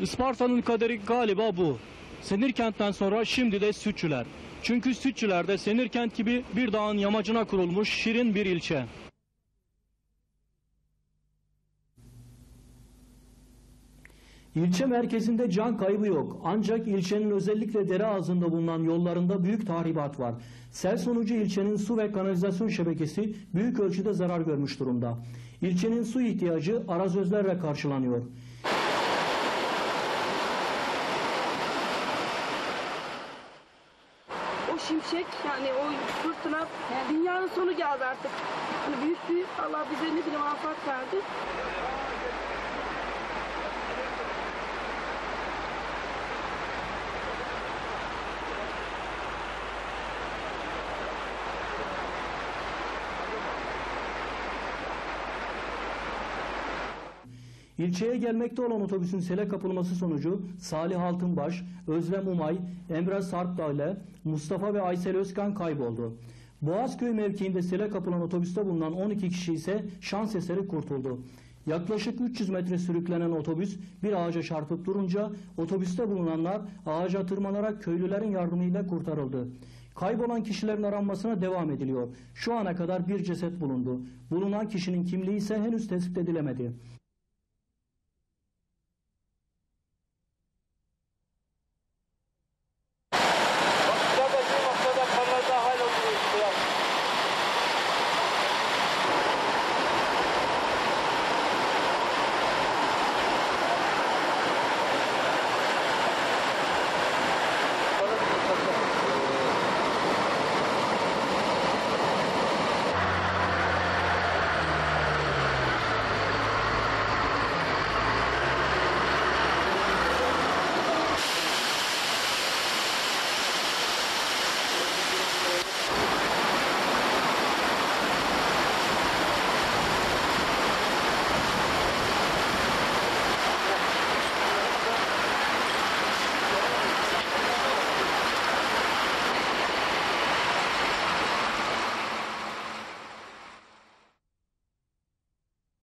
Isparta'nın kaderi galiba bu. Senirkent'ten sonra şimdi de Sütçüler. Çünkü Sütçüler de Senirkent gibi bir dağın yamacına kurulmuş şirin bir ilçe. İlçe merkezinde can kaybı yok. Ancak ilçenin özellikle dere ağzında bulunan yollarında büyük tahribat var. Sel sonucu ilçenin su ve kanalizasyon şebekesi büyük ölçüde zarar görmüş durumda. İlçenin su ihtiyacı arazözlerle karşılanıyor. Şimşek yani o fırtına dünyanın sonu geldi artık. Hani büyük bir Allah bize ne bileyim afet verdi. İlçeye gelmekte olan otobüsün sele kapılması sonucu Salih Altınbaş, Özlem Umay, Emre Sarpdağ ile Mustafa ve Aysel Özkan kayboldu. Boğazköy mevkiinde sele kapılan otobüste bulunan 12 kişi ise şans eseri kurtuldu. Yaklaşık 300 metre sürüklenen otobüs bir ağaca çarpıp durunca otobüste bulunanlar ağaca tırmanarak köylülerin yardımıyla kurtarıldı. Kaybolan kişilerin aranmasına devam ediliyor. Şu ana kadar bir ceset bulundu. Bulunan kişinin kimliği ise henüz tespit edilemedi.